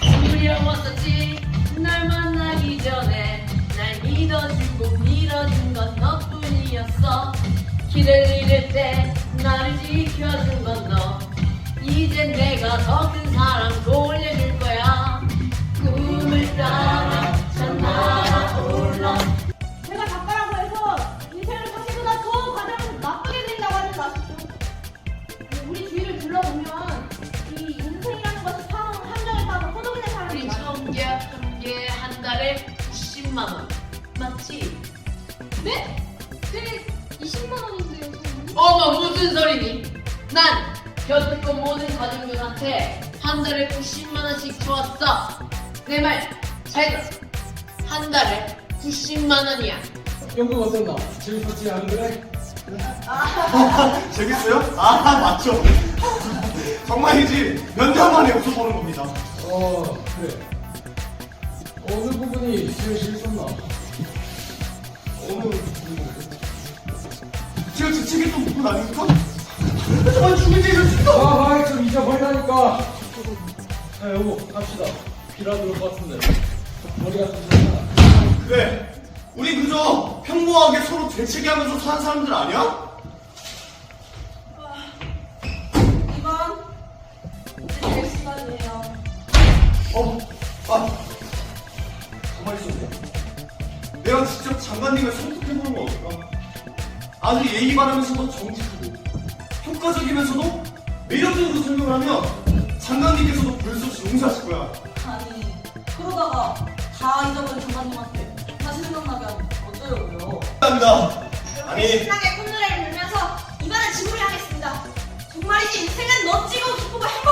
두려웠었지. 날 만나기 전에 날 믿어주고 밀어준 건 너뿐이었어. 길을 잃을 때 나를 지켜준 건 너. 이제 내가 더 큰 사랑 돌려 90만 원 맞지? 네? 그게 20만 원인데요, 저는. 어머 무슨 소리니? 난건 모든 가족들한테 한 달에 90만 원씩 주었어. 내 말 잘 들어. 한 달에 90만 원이야. 연극 어땠나? 재밌었지 안 그래? 재밌어요? 아 맞죠. 정말이지 몇년 만에 웃어보는 겁니다. 어 그래 어느 부분이 제일 재밌었나? 어느 부분? 제가 지치게 또 묻고 나니까 정말 죽을 지 진짜. 아 아이 좀 잊어버리다니까 자 여보 갑시다 비라 들을 것 같은데 머리가 좀 이상하다 그래. 우리 그저 평범하게 서로 대치기하면서 사는 사람들 아니야? 이번 이제 될 시간이에요. 어, 아, 가만히 있었네. 내가 직접 장관님을 설득해보는 건 어떨까? 아주 예의 바르면서도 정직하고 효과적이면서도 매력적으로 설명하면 장관님께서도 불쑥 용서하실 거야. 아니 그러다가 다 잊어버린 장관님한테 다시 생각나게 하면 어쩌려고요? 감사합니다. 아니, 신나게 콧노래를 불면서 이번엔 지구를 하겠습니다. 정말이지 인생은 멋지고 기쁘고 행복한